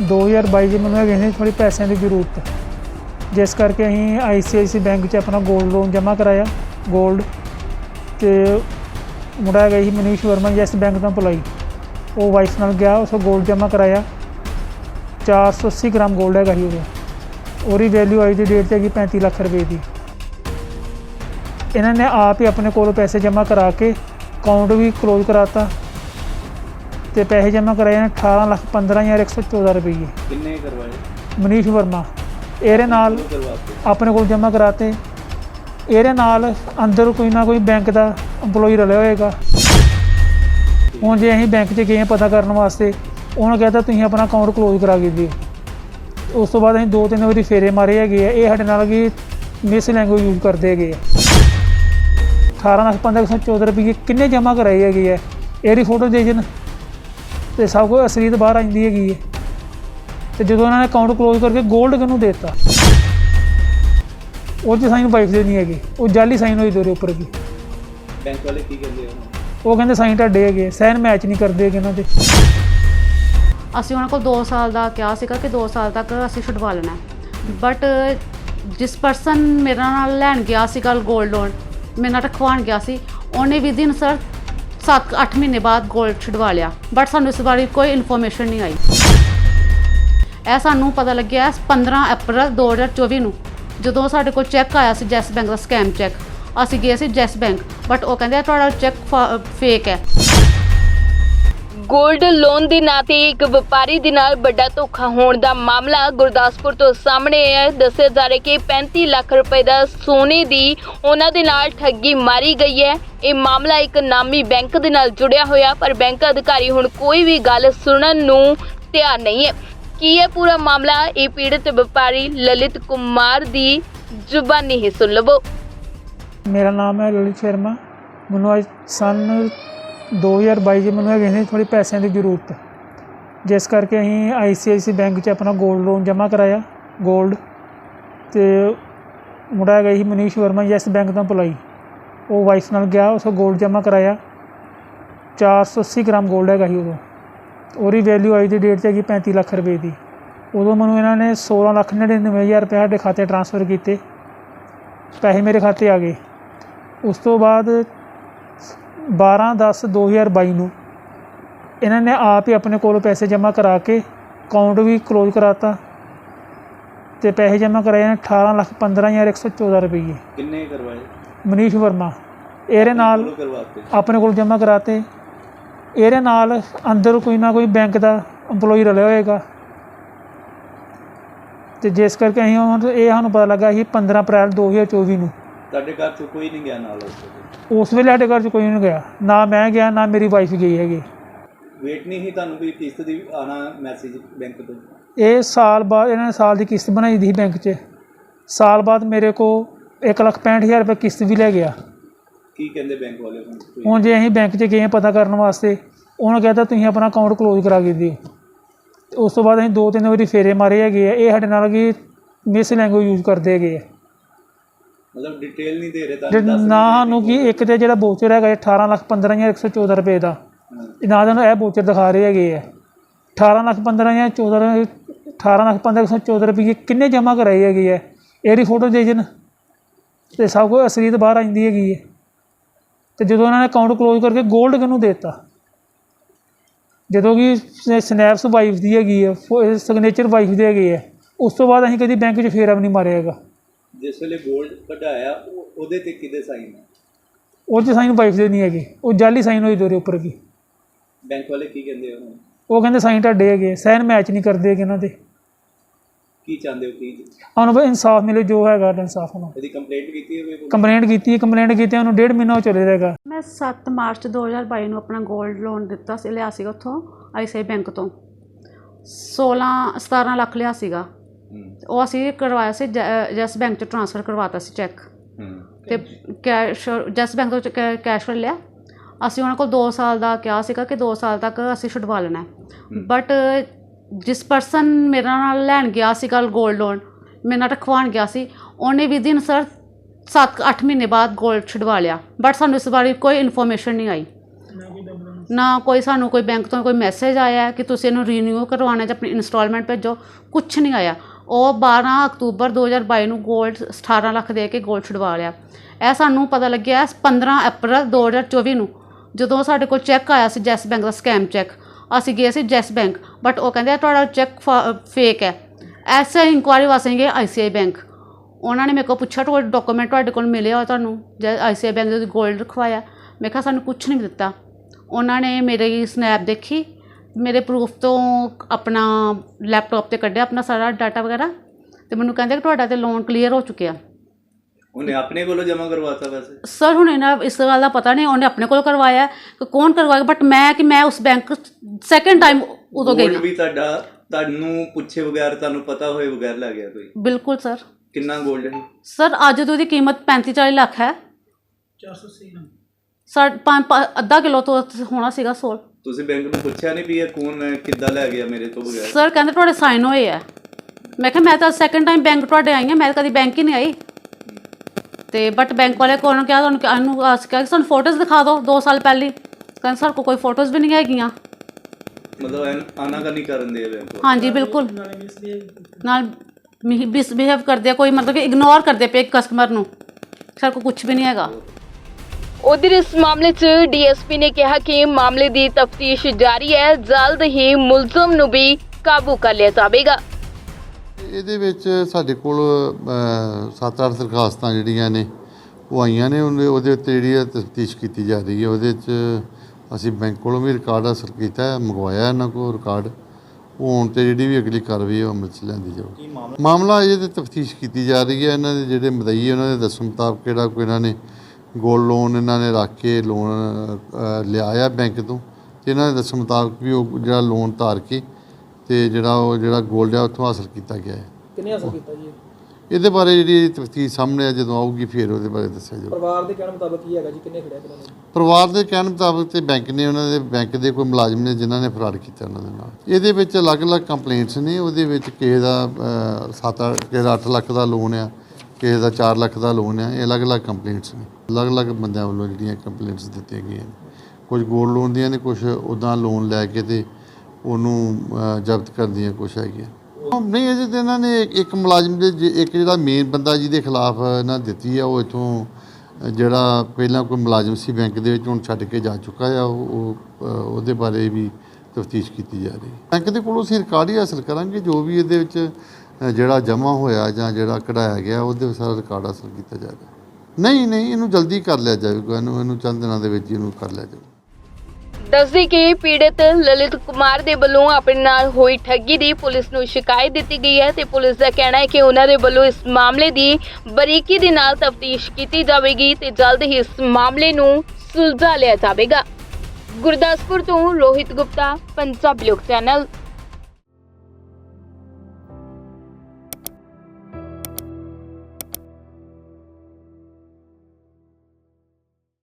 2022 ਜੀ ਮੈਨੂੰ ਇਹ ਨੇ ਥੋੜੀ ਪੈਸਿਆਂ ਦੀ ਜ਼ਰੂਰਤ। ਹੈ ਜਿਸ ਕਰਕੇ ਅਸੀਂ ਆਈਸੀਆਈਸੀ ਬੈਂਕ 'ਚ ਆਪਣਾ 골ਡ ਲੋਨ ਜਮ੍ਹਾਂ ਕਰਾਇਆ 골ਡ ਤੇ ਮੁੰਡਾ ਗਿਆ ਸੀ ਮਨੀਸ਼ ਵਰਮਾ, ਯੈਸ ਬੈਂਕ ਤੋਂ ਪੁਲਾਈ ਉਹ ਵਾਈਫ ਨਾਲ ਗਿਆ, ਉਸ 골ਡ ਜਮ੍ਹਾਂ ਕਰਾਇਆ। 480 ਗ੍ਰਾਮ 골ਡ ਹੈਗਾ ਸੀ ਉਹਦਾ। ਉਹਦੀ ਵੈਲਿਊ ਆਈ ਦੀ ਡੇਟ ਤੇ ਹੈਗੀ 35 ਲੱਖ ਰੁਪਏ ਦੀ। ਇਹਨਾਂ ਨੇ ਆਪ ਹੀ ਆਪਣੇ ਕੋਲੋਂ ਪੈਸੇ ਜਮ੍ਹਾਂ ਕਰਾ ਕੇ ਅਕਾਊਂਟ ਵੀ ਕਲੋਜ਼ ਕਰਾਤਾ। ਤੇ ਪੈਸੇ ਜਮ੍ਹਾਂ ਕਰਾਏ ਨੇ 18 ਲੱਖ 15114 ਰੁਪਏ। ਕਿੰਨੇ ਕਰਵਾਏ? ਮਨੀਸ਼ ਵਰਮਾ। ਇਹਦੇ ਨਾਲ ਆਪਣੇ ਕੋਲ ਜਮ੍ਹਾਂ ਕਰਾਤੇ। ਇਹਦੇ ਨਾਲ ਅੰਦਰ ਕੋਈ ਨਾ ਕੋਈ ਬੈਂਕ ਦਾ EMPLOYE ਰਲਿਆ ਹੋਏਗਾ। ਹੁਣ ਜੇ ਅਸੀਂ ਬੈਂਕ 'ਚ ਗਏ ਪਤਾ ਕਰਨ ਵਾਸਤੇ ਉਹਨਾਂ ਕਹਿੰਦਾ ਤੁਸੀਂ ਆਪਣਾ ਅਕਾਊਂਟ ਕਲੋਜ਼ ਕਰਾ ਕੇ ਦਿਓ। ਉਸ ਤੋਂ ਬਾਅਦ ਅਸੀਂ ਦੋ ਤਿੰਨ ਵਾਰੀ ਫੇਰੇ ਮਾਰੇ ਹੈਗੇ ਆ। ਇਹ ਸਾਡੇ ਨਾਲ ਕੀ ਮਿਸ ਲੈਂਗੁਏਜ ਯੂਜ਼ ਕਰਦੇ ਹੈਗੇ ਆ। 18 ਲੱਖ 1514 ਰੁਪਏ ਕਿੰਨੇ ਜਮ੍ਹਾਂ ਕਰਾਏ ਹੈਗੇ ਆ। ਇਹਦੀ ਫੋਟੋ ਦੇ ਜਨ ਤੇ ਸਭ ਕੁਝ ਅਸਲੀਤ ਬਾਹਰ ਆਉਂਦੀ ਹੈਗੀ ਹੈ ਤੇ ਜਦੋਂ ਉਹਨਾਂ ਨੇ ਅਕਾਊਂਟ ਕਲੋਜ਼ ਕਰਕੇ 골ਡ ਕਿਹਨੂੰ ਦੇ ਦਿੱਤਾ? ਉਹ 'ਚ ਸਾਈਨ ਵਾਈਫ ਦੇ ਨਹੀਂ ਹੈਗੇ। ਉਹ ਜਾਲੀ ਸਾਈਨ ਹੋਈ ਦੋਰੇ ਉੱਪਰ ਕੀ ਬੈਂਕ ਵਾਲੇ ਕੀ ਕਹਿੰਦੇ ਉਹਨੂੰ ਉਹ ਕਹਿੰਦੇ ਸਾਈਨ ਤੁਹਾਡੇ ਹੈਗੇ ਸਾਈਨ ਮੈਚ ਨਹੀਂ ਕਰਦੇ ਹੈਗੇ ਇਹਨਾਂ ਦੇ। ਅਸੀਂ ਉਹਨਾਂ ਕੋਲ 2 ਸਾਲ ਦਾ ਕਿਹਾ ਸੀਗਾ ਕਿ 2 ਸਾਲ ਤੱਕ ਅਸੀਂ ਛੁਡਵਾ ਲੈਣਾ ਬਟ ਜਿਸ ਪਰਸਨ ਮੇਰੇ ਨਾਲ ਲੈਣ ਗਿਆ ਸੀਗਾ 골ਡ ਲੋਨ ਮੇਰੇ ਨਾਲ ਰਖਵਾਉਣ ਗਿਆ ਸੀ ਉਹਨੇ ਵੀ ਦਿਨ ਸਰ 7-8 ਮਹੀਨੇ ਬਾਅਦ ਗੋਲਡ ਛੁਡਵਾ ਲਿਆ ਬਟ ਸਾਨੂੰ ਇਸ ਬਾਰੇ ਕੋਈ ਇਨਫੋਰਮੇਸ਼ਨ ਨਹੀਂ ਆਈ। ਇਹ ਸਾਨੂੰ ਪਤਾ ਲੱਗਿਆ 15 ਅਪ੍ਰੈਲ 2024 ਨੂੰ, ਜਦੋਂ ਸਾਡੇ ਕੋਲ ਚੈੱਕ ਆਇਆ ਸੀ ਜੈਸ ਬੈਂਕ ਦਾ ਸਕੈਮ ਚੈੱਕ ਅਸੀਂ ਗਏ ਸੀ ਜੈਸ ਬੈਂਕ ਬਟ ਉਹ ਕਹਿੰਦੇ ਤੁਹਾਡਾ ਚੈੱਕ ਫੇਕ ਹੈ। 골ਡ ਲੋਨ ਦੇ ਨਾਂ ਤੇ ਇੱਕ ਵਪਾਰੀ ਦੇ ਨਾਲ ਵੱਡਾ ਧੋਖਾ ਹੋਣ ਦਾ ਮਾਮਲਾ ਗੁਰਦਾਸਪੁਰ ਤੋਂ ਸਾਹਮਣੇ ਆਇਆ ਹੈ। ਦੱਸਿਆ ਜਾ ਰਿਹਾ ਕਿ 35 ਲੱਖ ਰੁਪਏ ਦਾ ਸੋਨੇ ਦੀ ਉਹਨਾਂ ਦੇ ਨਾਲ ਠੱਗੀ ਮਾਰੀ ਗਈ ਹੈ। ਇਹ ਮਾਮਲਾ ਇੱਕ ਨਾਮੀ ਬੈਂਕ ਦੇ ਨਾਲ ਜੁੜਿਆ ਹੋਇਆ, ਪਰ ਬੈਂਕ ਅਧਿਕਾਰੀ ਹੁਣ ਕੋਈ ਵੀ ਗੱਲ ਸੁਣਨ ਨੂੰ ਤਿਆਰ ਨਹੀਂ ਹੈ। ਕੀ ਹੈ ਪੂਰਾ ਮਾਮਲਾ? ਇਹ ਪੀੜਤ ਵਪਾਰੀ ਲਲਿਤ ਕੁਮਾਰ ਦੀ ਜ਼ੁਬਾਨੀ ਹੀ ਸੁਣ ਲਵੋ ਮੇਰਾ ਨਾਮ ਹੈ ਲਲਿਤ ਸ਼ਰਮਾ। ਮੈਨੂੰ ਸਨ 2022 'ਚ ਮੈਨੂੰ ਇਹ ਕਹਿੰਦੇ ਥੋੜੀ ਪੈਸਿਆਂ ਦੀ ਜ਼ਰੂਰਤ। ਹੈ ਜਿਸ ਕਰਕੇ ਅਸੀਂ ਆਈਸੀਆਈਸੀ ਬੈਂਕ 'ਚ ਆਪਣਾ 골ਡ ਲੋਨ ਜਮ੍ਹਾਂ ਕਰਾਇਆ 골ਡ ਤੇ ਮੁੰਡਾ ਗਈ ਸੀ ਮਨੀਸ਼ ਵਰਮਾ, ਯੈਸ ਬੈਂਕ ਤੋਂ ਪੁਲਾਈ ਉਹ ਵਾਈਫ ਨਾਲ ਗਿਆ, ਉਸ 골ਡ ਜਮ੍ਹਾਂ ਕਰਾਇਆ। 480 ਗ੍ਰਾਮ 골ਡ ਹੈਗਾ ਸੀ ਉਦੋਂ। ਉਹਦੀ ਵੈਲਿਊ ਅੱਜ ਦੀ ਡੇਟ 'ਚ ਹੈਗੀ 35 ਲੱਖ ਰੁਪਏ ਦੀ। ਉਦੋਂ ਮੈਨੂੰ ਇਹਨਾਂ ਨੇ 16 ਲੱਖ 99000 ਰੁਪਏ ਸਾਡੇ ਖਾਤੇ ਟ੍ਰਾਂਸਫਰ ਕੀਤੇ। ਪੈਸੇ ਮੇਰੇ ਖਾਤੇ ਆ ਗਏ। ਉਸ ਤੋਂ ਬਾਅਦ 12 10 2022 ਨੂੰ। ਇਹਨਾਂ ਨੇ ਆਪ ਹੀ ਆਪਣੇ ਕੋਲੋਂ ਪੈਸੇ ਜਮ੍ਹਾਂ ਕਰਾ ਕੇ ਅਕਾਊਂਟ ਵੀ ਕਲੋਜ਼ ਕਰਾਤਾ ਤੇ ਪੈਸੇ ਜਮ੍ਹਾਂ ਕਰਾਏ ਨੇ 18 ਲੱਖ 15114 ਰੁਪਏ ਕਿੰਨੇ ਕਰਵਾਏ? ਮਨੀਸ਼ ਵਰਮਾ ਇਹਦੇ ਨਾਲ ਆਪਣੇ ਕੋਲ ਜਮ੍ਹਾਂ ਕਰਾਤੇ। ਇਹਦੇ ਨਾਲ ਅੰਦਰ ਕੋਈ ਨਾ ਕੋਈ ਬੈਂਕ ਦਾ EMPLOYE ਰਲਿਆ ਹੋਏਗਾ। ਤੇ ਜਿਸ ਕਰਕੇ ਅਸੀਂ ਹੁਣ ਇਹ ਸਾਨੂੰ ਪਤਾ ਲੱਗਾ ਸੀ 15 ਅਪ੍ਰੈਲ 2024 ਨੂੰ। ਤੁਹਾਡੇ ਘਰ ਚ ਕੋਈ ਨਹੀਂ ਗਿਆ ਨਾਲ ਉਸ ਵੇਲੇ? ਉਸ ਵੇਲੇ ਸਾਡੇ ਘਰ 'ਚ ਕੋਈ ਨਹੀਂ ਗਿਆ। ਨਾ ਮੈਂ ਗਿਆ ਨਾ ਮੇਰੀ ਵਾਈਫ ਗਈ ਹੈਗੀ। ਵੇਟ ਨਹੀਂ ਸੀ ਤੁਹਾਨੂੰ ਵੀ ਕਿਸ਼ਤ ਦੀ ਆਣਾ ਮੈਸੇਜ ਬੈਂਕ ਤੋਂ? ਇਹ ਸਾਲ ਬਾਅਦ ਇਹਨਾਂ ਨੇ ਸਾਲ ਦੀ ਕਿਸ਼ਤ ਬਣਾਈ ਦੀ ਸੀ ਬੈਂਕ 'ਚ। ਸਾਲ ਬਾਅਦ ਮੇਰੇ ਕੋ 165000 ਰੁਪਏ ਕਿਸ਼ਤ ਵੀ ਲੈ ਗਿਆ। ਕੀ ਕਹਿੰਦੇ ਬੈਂਕ ਵਾਲੇ ਹੁਣ? ਹੁਣ ਜੇ ਅਸੀਂ ਬੈਂਕ 'ਚ ਗਏ ਹਾਂ ਪਤਾ ਕਰਨ ਵਾਸਤੇ ਉਹਨਾਂ ਕਹਿੰਦਾ ਤੁਸੀਂ ਆਪਣਾ ਅਕਾਊਂਟ ਕਲੋਜ਼ ਕਰਾ ਕੇ ਦਿਓ। ਤੇ ਉਸ ਤੋਂ ਬਾਅਦ ਅਸੀਂ ਦੋ ਤਿੰਨ ਵਾਰੀ ਫੇਰੇ ਮਾਰੇ ਹੈਗੇ ਆ। ਇਹ ਸਾਡੇ ਨਾਲ ਕੀ ਮਿਸ ਲੈਂਗੁਏਜ ਯੂਜ਼ ਕਰਦੇ ਹੈਗੇ ਆ। ਮਤਲਬ ਡਿਟੇਲ ਨਹੀਂ ਦੇ ਰਹੇ ਜੇ ਤੁਹਾਨੂੰ ਦੱਸ ਨਾ ਸਾਨੂੰ ਕੀ ਇੱਕ ਤੇ ਜਿਹੜਾ ਬੋਚਰ ਹੈਗਾ ਇਹ 18 ਲੱਖ 15114 ਰੁਪਏ ਦਾ। ਨਾ ਤੁਹਾਨੂੰ ਇਹ ਬੋਚਰ ਦਿਖਾ ਰਹੇ ਹੈਗੇ ਆ। 18 ਲੱਖ 15014 18 ਲੱਖ 15114 ਰੁਪਏ ਕਿੰਨੇ ਜਮ੍ਹਾਂ ਕਰਾਏ ਹੈਗੇ ਆ? ਇਹਦੀ ਫੋਟੋ ਦੇ ਜਨ ਤੇ ਸਭ ਕੁਝ ਅਸਲੀਤ ਬਾਹਰ ਆਉਂਦੀ ਹੈਗੀ ਹੈ ਤੇ ਜਦੋਂ ਉਹਨਾਂ ਨੇ ਅਕਾਊਂਟ ਕਲੋਜ਼ ਕਰਕੇ 골ਡ ਕਿਹਨੂੰ ਦੇ ਦਿੱਤਾ? ਜਦੋਂ ਕਿ ਸਨੈਪਸ ਵਾਈਫ ਦੀ ਹੈਗੀ ਹੈ ਸਿਗਨੇਚਰ ਵਾਈਫ ਦੇ ਹੈਗੇ ਆ। ਉਸ ਤੋਂ ਬਾਅਦ ਅਸੀਂ ਕਦੀ ਬੈਂਕ 'ਚ ਫੇਰਾ ਵੀ ਨਹੀਂ ਮਾਰਿਆ ਹੈਗਾ। ਜਿਸ ਵੇਲੇ 골ਡ ਕਢਾਇਆ ਉਹ- ਉਹਦੇ ਤੇ ਕਿਹਦੇ ਸਾਈਨ ਹੈ ਉਹ 'ਚ ਸਾਈਨ ਵਾਈਫ ਦੇ ਨਹੀਂ ਹੈਗੇ। ਉਹ ਜਾਲੀ ਸਾਈਨ ਹੋਈ ਦੋਰੇ ਉੱਪਰ ਕੀ ਬੈਂਕ ਵਾਲੇ ਕੀ ਕਹਿੰਦੇ ਉਹਨੂੰ? ਉਹ ਕਹਿੰਦੇ ਸਾਈਨ ਤੁਹਾਡੇ ਹੈਗੇ। ਸਾਈਨ ਮੈਚ ਨਹੀਂ ਕਰਦੇ ਹੈਗੇ ਇਹਨਾਂ ਦੇ। ਕੀ ਚਾਹੁੰਦੇ ਹੋ ਕੀ? ਉਹਨੂੰ ਬਈ ਇਨਸਾਫ ਮਿਲੇ ਜੋ ਹੈਗਾ ਇਨਸਾਫ ਨੂੰ ਇਹਦੀ ਕੰਪਲੇਂਟ ਕੀਤੀ ਹੋਵੇ ਕੋਈ? ਕੰਪਲੇਂਟ ਕੀਤੀ ਹੈ ਕੰਪਲੇਂਟ ਕੀਤੀ ਉਹਨੂੰ ਡੇਢ ਮਹੀਨਾ ਚੱਲੇ ਰਹੇਗਾ ਮੈਂ 7 ਮਾਰਚ 2022 ਨੂੰ ਆਪਣਾ 골ਡ ਲੋਨ ਦਿੱਤਾ ਸੀ ਲਿਆ ਸੀਗਾ ਉੱਥੋਂ ਆਈਸੀਆਈ ਬੈਂਕ ਤੋਂ। 16 17 ਲੱਖ ਲਿਆ ਸੀਗਾ। ਉਹ ਅਸੀਂ ਕਰਵਾਇਆ ਸੀ ਜੈਸ ਬੈਂਕ ਚ ਟ੍ਰਾਂਸਫਰ ਕਰਵਾਤਾ ਸੀ ਚੈੱਕ। ਤੇ ਕੈਸ਼ ਜੈਸ ਬੈਂਕ ਤੋਂ ਕੈਸ਼ ਲਿਆ। ਅਸੀਂ ਉਹਨਾਂ ਕੋਲ 2 ਸਾਲ ਦਾ ਕਿਹਾ ਸੀਗਾ ਕਿ 2 ਸਾਲ ਤੱਕ ਅਸੀਂ ਛੁਡਵਾ ਲੈਣਾ ਬਟ ਜਿਸ ਪਰਸਨ ਮੇਰੇ ਨਾਲ ਲੈਣ ਗਿਆ ਸੀਗਾ 골ਡ ਲੋਨ ਮੇਰੇ ਨਾਲ ਰਖਵਾਉਣ ਗਿਆ ਸੀ ਉਹਨੇ ਵੀ ਦਿਨ ਸਰ 7-8 ਮਹੀਨੇ ਬਾਅਦ 골ਡ ਛੁਡਵਾ ਲਿਆ। ਬਟ ਸਾਨੂੰ ਇਸ ਬਾਰੇ ਕੋਈ ਇਨਫੋਰਮੇਸ਼ਨ ਨਹੀਂ ਆਈ। ਨਾ ਕੋਈ ਸਾਨੂੰ ਕੋਈ ਬੈਂਕ ਤੋਂ ਕੋਈ ਮੈਸੇਜ ਆਇਆ ਕਿ ਤੁਸੀਂ ਇਹਨੂੰ ਰੀਨਿਊ ਕਰਵਾਉਣਾ ਜਾਂ ਆਪਣੀ ਇਨਸਟਾਲਮੈਂਟ ਭੇਜੋ ਕੁਝ ਨਹੀਂ ਆਇਆ। ਉਹ 12 ਅਕਤੂਬਰ 2022 ਨੂੰ ਗੋਲਡ 18 ਲੱਖ ਦੇ ਕੇ ਗੋਲਡ ਛੁਡਵਾ ਲਿਆ। ਇਹ ਸਾਨੂੰ ਪਤਾ ਲੱਗਿਆ 15 ਅਪ੍ਰੈਲ 2024 ਨੂੰ, ਜਦੋਂ ਸਾਡੇ ਕੋਲ ਚੈੱਕ ਆਇਆ ਸੀ ਜੈਸ ਬੈਂਕ ਦਾ ਸਕੈਮ ਚੈੱਕ ਅਸੀਂ ਗਏ ਸੀ ਜੈਸ ਬੈਂਕ ਬਟ ਉਹ ਕਹਿੰਦੇ ਤੁਹਾਡਾ ਚੈੱਕ ਫੇਕ ਹੈ। ਐਸਾ ਇਨਕੁਆਇਰੀ ਵਾਸਤੇ ਗਏ ਆਈਸੀਆਈ ਬੈਂਕ। ਉਹਨਾਂ ਨੇ ਮੇਰੇ ਕੋਲ ਪੁੱਛਿਆ, ਤੁਹਾਡੇ ਡਾਕੂਮੈਂਟ ਤੁਹਾਡੇ ਕੋਲ ਮਿਲੇ ਹੋ ਤੁਹਾਨੂੰ? ਜੈ ਆਈਸੀਆਈ ਬੈਂਕ ਦੇ ਗੋਲਡ ਰਖਵਾਇਆ। ਮੈਂ ਕਿਹਾ, ਸਾਨੂੰ ਕੁਝ ਨਹੀਂ ਦਿੱਤਾ। ਉਹਨਾਂ ਨੇ ਮੇਰੀ ਸਨੈਪ ਦੇਖੀ। ਮੇਰੇ ਪ੍ਰੂਫ ਤੋਂ ਆਪਣਾ ਲੈਪਟਾਪ ਤੇ ਕੱਢਿਆ ਆਪਣਾ ਸਾਰਾ ਡਾਟਾ ਵਗੈਰਾ। ਤੇ ਮੈਨੂੰ ਕਹਿੰਦੇ ਕਿ ਤੁਹਾਡਾ ਤੇ ਲੋਨ ਕਲੀਅਰ ਹੋ ਚੁੱਕਿਆ। ਉਹਨੇ ਆਪਣੇ ਕੋਲੋਂ ਜਮ੍ਹਾਂ ਕਰਵਾਤਾ ਵੈਸੇ? ਸਰ ਹੁਣ ਇਹਨਾਂ ਇਸ ਗੱਲ ਦਾ ਪਤਾ ਨਹੀਂ ਉਹਨੇ ਆਪਣੇ ਕੋਲ ਕਰਵਾਇਆ ਕਿ ਕੌਣ ਕਰਵਾਇਆ ਬਟ ਮੈਂ ਕਿ ਮੈਂ ਉਸ ਬੈਂਕ ਸੈਕੰਡ ਟਾਈਮ ਉਦੋਂ ਗਈ ਹਾਂ। ਵੀ ਤੁਹਾਡਾ ਤੁਹਾਨੂੰ ਪੁੱਛੇ ਬਗੈਰ ਤੁਹਾਨੂੰ ਪਤਾ ਹੋਏ ਬਗੈਰ ਲੈ ਗਿਆ ਕੋਈ? ਬਿਲਕੁਲ ਸਰ ਕਿੰਨਾ 골ਡ ਹੈ? ਸਰ ਅੱਜ ਤੋਂ ਉਹਦੀ ਕੀਮਤ 35 40 ਲੱਖ ਹੈ। 480 ਸਰ ਅੱਧਾ ਕਿਲੋ ਤੋਂ ਹੋਣਾ ਸੀਗਾ ਸੋਲ। ਤੁਸੀਂ ਬੈਂਕ ਨੂੰ ਪੁੱਛਿਆ ਨਹੀਂ ਵੀ ਇਹ ਕੌਣ ਹੈ ਕਿੱਦਾਂ ਲੈ ਗਿਆ ਮੇਰੇ ਤੋਂ ਬਗੈਰ? ਸਰ ਕਹਿੰਦੇ ਤੁਹਾਡੇ ਸਾਈਨ ਹੋਏ ਆ। ਮੈਂ ਕਿਹਾ ਮੈਂ ਤਾਂ ਸੈਕੰਡ ਟਾਈਮ ਬੈਂਕ ਤੁਹਾਡੇ ਆਈ ਹਾਂ ਮੈਂ ਤਾਂ ਕਦੀ ਬੈਂਕ ਹੀ ਨਹੀਂ ਆਈ। ਤੇ ਬਟ ਬੈਂਕ ਵਾਲੇ ਕੋਲ ਕਿਹਾ ਤੁਹਾਨੂੰ ਇਹਨੂੰ ਆਸ ਕਿਹਾ ਕਿ ਸਾਨੂੰ ਫੋਟੋਜ਼ ਦਿਖਾ ਦਿਓ 2 ਸਾਲ ਪਹਿਲੀ। ਕਹਿੰਦੇ ਸਰ ਕੋਈ ਫੋਟੋਜ਼ ਵੀ ਨਹੀਂ ਹੈਗੀਆਂ। ਮਤਲਬ ਆਨਾ ਕਰਨੀ ਕਰਨ ਦੇ ਬੈਂਕ ਵਾਲੇ। ਹਾਂਜੀ ਬਿਲਕੁਲ। ਨਾਲ ਮਿਸਬਿਹੇਵ ਕਰਦੇ ਆ ਕੋਈ ਮਤਲਬ ਕਿ ਇਗਨੋਰ ਕਰਦੇ ਪਏ ਕਸਟਮਰ ਨੂੰ। ਸਰ ਕੋ ਕੁਝ ਵੀ ਨਹੀਂ ਹੈਗਾ। ਉਧਰ ਇਸ ਮਾਮਲੇ 'ਚ ਡੀਐਸਪੀ ਨੇ ਕਿਹਾ ਕਿ ਮਾਮਲੇ ਦੀ ਤਫਤੀਸ਼ ਜਾਰੀ ਹੈ। ਜਲਦ ਹੀ ਮੁਲਜ਼ਮ ਨੂੰ ਵੀ ਕਾਬੂ ਕਰ ਲਿਆ ਜਾਵੇਗਾ। ਇਹਦੇ ਵਿੱਚ ਸਾਡੇ ਕੋਲ 7-8 ਦਰਖਾਸਤਾਂ ਜਿਹੜੀਆਂ ਨੇ ਉਹ ਆਈਆਂ ਨੇ। ਉਹਦੇ ਉਹਦੇ ਉੱਤੇ ਜਿਹੜੀ ਤਫਤੀਸ਼ ਕੀਤੀ ਜਾ ਰਹੀ ਹੈ ਉਹਦੇ 'ਚ ਅਸੀਂ ਬੈਂਕ ਕੋਲੋਂ ਵੀ ਰਿਕਾਰਡ ਹਾਸਲ ਕੀਤਾ ਹੈ ਮੰਗਵਾਇਆ ਇਹਨਾਂ ਕੋਲ ਰਿਕਾਰਡ। ਹੁਣ ਤੇ ਜਿਹੜੀ ਵੀ ਅਗਲੀ ਕਾਰਵਾਈ ਹੈ ਉਹ ਅਮਲ 'ਚ ਲਿਆਂਦੀ ਜਾਊਗੀ। ਮਾਮਲਾ? ਅਜੇ ਤੇ ਤਫਤੀਸ਼ ਕੀਤੀ ਜਾ ਰਹੀ ਹੈ। ਇਹਨਾਂ ਦੇ ਜਿਹੜੇ ਮਦਈ ਉਹਨਾਂ ਦੇ ਦੱਸਣ ਮੁਤਾਬਕ ਕਿਹੜਾ ਕੋਈ ਇਹਨਾਂ ਨੇ ਗੋਲਡ ਲੋਨ ਇਹਨਾਂ ਨੇ ਰੱਖ ਕੇ ਲੋਨ ਲਿਆ ਆ ਬੈਂਕ ਤੋਂ ਤੇ ਇਹਨਾਂ ਦੇ ਦੱਸਣ ਮੁਤਾਬਕ ਵੀ ਉਹ ਜਿਹੜਾ ਲੋਨ ਧਾਰ ਕੇ ਤੇ ਜਿਹੜਾ ਉਹ ਜਿਹੜਾ 골ਡ ਆ ਉੱਥੋਂ ਹਾਸਲ ਕੀਤਾ ਗਿਆ ਹੈ। ਕਿੰਨੇ ਹਾਸਲ ਕੀਤਾ ਜੀ? ਇਹਦੇ ਬਾਰੇ ਜਿਹੜੀ ਤਫਤੀਸ਼ ਸਾਹਮਣੇ ਆ ਜਦੋਂ ਆਊਗੀ ਫਿਰ ਉਹਦੇ ਬਾਰੇ ਦੱਸਿਆ ਜਾਊਗਾ ਪਰਿਵਾਰ ਦੇ ਕਹਿਣ ਮੁਤਾਬਕ ਕੀ ਹੈਗਾ ਜੀ? ਕਿੰਨੇ ਖੜਿਆ ਕਿੰਨੇ ਪਰਿਵਾਰ ਦੇ ਕਹਿਣ ਮੁਤਾਬਕ ਤੇ ਬੈਂਕ ਨੇ ਉਹਨਾਂ ਦੇ ਬੈਂਕ ਦੇ ਕੋਈ ਮੁਲਾਜ਼ਮ ਨੇ ਜਿਨ੍ਹਾਂ ਨੇ ਫਰਾਡ ਕੀਤਾ ਉਹਨਾਂ ਦੇ ਨਾਲ। ਇਹਦੇ ਵਿੱਚ ਅਲੱਗ-ਅਲੱਗ ਕੰਪਲੇਂਟਸ ਨੇ ਉਹਦੇ ਵਿੱਚ ਕਿਸੇ ਦਾ 7 ਕਿਸੇ ਦਾ 8 ਲੱਖ ਦਾ ਲੋਨ ਆ ਕਿਸੇ ਦਾ 4 ਲੱਖ ਦਾ ਲੋਨ ਆ, ਇਹ ਅਲੱਗ-ਅਲੱਗ ਕੰਪਲੇਂਟਸ ਨੇ। ਅਲੱਗ-ਅਲੱਗ ਬੰਦਿਆਂ ਵੱਲੋਂ ਜਿਹੜੀਆਂ ਕੰਪਲੇਂਟਸ ਦਿੱਤੀਆਂ ਗਈਆਂ ਨੇ। ਕੁਝ ਗੋਲਡ ਲੋਨ ਦੀਆਂ ਨੇ, ਕੁਝ ਉਦਾਂ ਲੋਨ ਲੈ ਕੇ ਤੇ ਉਹਨੂੰ ਜ਼ਬਤ ਕਰਨ ਦੀਆਂ ਕੁਛ ਹੈਗੀਆਂ। ਨਹੀਂ ਅਜੇ ਤੇ ਇਹਨਾਂ ਨੇ ਇੱਕ- ਮੁਲਾਜ਼ਮ ਦੇ ਜੇ- ਇੱਕ ਜਿਹੜਾ ਮੇਨ ਬੰਦਾ ਜਿਹਦੇ ਖਿਲਾਫ ਇਹਨਾਂ ਦਿੱਤੀ ਆ, ਉਹ ਇਥੋਂ ਜਿਹੜਾ ਪਹਿਲਾਂ ਕੋਈ ਮੁਲਾਜ਼ਮ ਸੀ ਬੈਂਕ ਦੇ ਵਿੱਚ ਹੁਣ ਛੱਡ ਕੇ ਜਾ ਚੁੱਕਾ ਆ। ਉਹ ਉਹਦੇ ਬਾਰੇ ਵੀ ਤਫਤੀਸ਼ ਕੀਤੀ ਜਾ ਰਹੀ ਹੈ। ਬੈਂਕ ਦੇ ਕੋਲੋਂ ਅਸੀਂ ਰਿਕਾਰਡ ਹੀ ਹਾਸਲ ਕਰਾਂਗੇ, ਜੋ ਵੀ ਇਹਦੇ ਵਿੱਚ ਜਿਹੜਾ ਜਮ੍ਹਾਂ ਹੋਇਆ ਜਾਂ ਜਿਹੜਾ ਕਢਾਇਆ ਗਿਆ, ਉਹਦੇ ਸਾਰਾ ਰਿਕਾਰਡ ਹਾਸਲ ਕੀਤਾ ਜਾਏਗਾ। ਨਹੀਂ ਨਹੀਂ, ਇਹਨੂੰ ਜਲਦੀ ਕਰ ਲਿਆ ਜਾਵੇਗਾ ਇਹਨੂੰ ਇਹਨੂੰ ਚੰਦ ਦਿਨਾਂ ਦੇ ਵਿੱਚ ਇਹਨੂੰ ਕਰ ਲਿਆ ਜਾਵੇਗਾ ਦੱਸਦੀ ਕਿ ਪੀੜਤ ਲਲਿਤ ਕੁਮਾਰ ਦੇ ਵੱਲੋਂ ਆਪਣੇ ਨਾਲ ਹੋਈ ਠੱਗੀ ਦੀ ਪੁਲਿਸ ਨੂੰ ਸ਼ਿਕਾਇਤ ਦਿੱਤੀ ਗਈ ਹੈ ਤੇ ਪੁਲਿਸ ਦਾ ਕਹਿਣਾ ਹੈ ਕਿ ਉਹਨਾਂ ਦੇ ਵੱਲੋਂ ਇਸ ਮਾਮਲੇ ਦੀ ਬਰੀਕੀ ਦੇ ਨਾਲ ਤਫਤੀਸ਼ ਕੀਤੀ ਜਾਵੇਗੀ ਤੇ ਜਲਦ ਹੀ ਇਸ ਮਾਮਲੇ ਨੂੰ ਸੁਲਝਾ ਲਿਆ ਜਾਵੇਗਾ। ਗੁਰਦਾਸਪੁਰ ਤੋਂ ਰੋਹਿਤ ਗੁਪਤਾ, ਪੰਜਾਬ ਲੋਕ ਚੈਨਲ।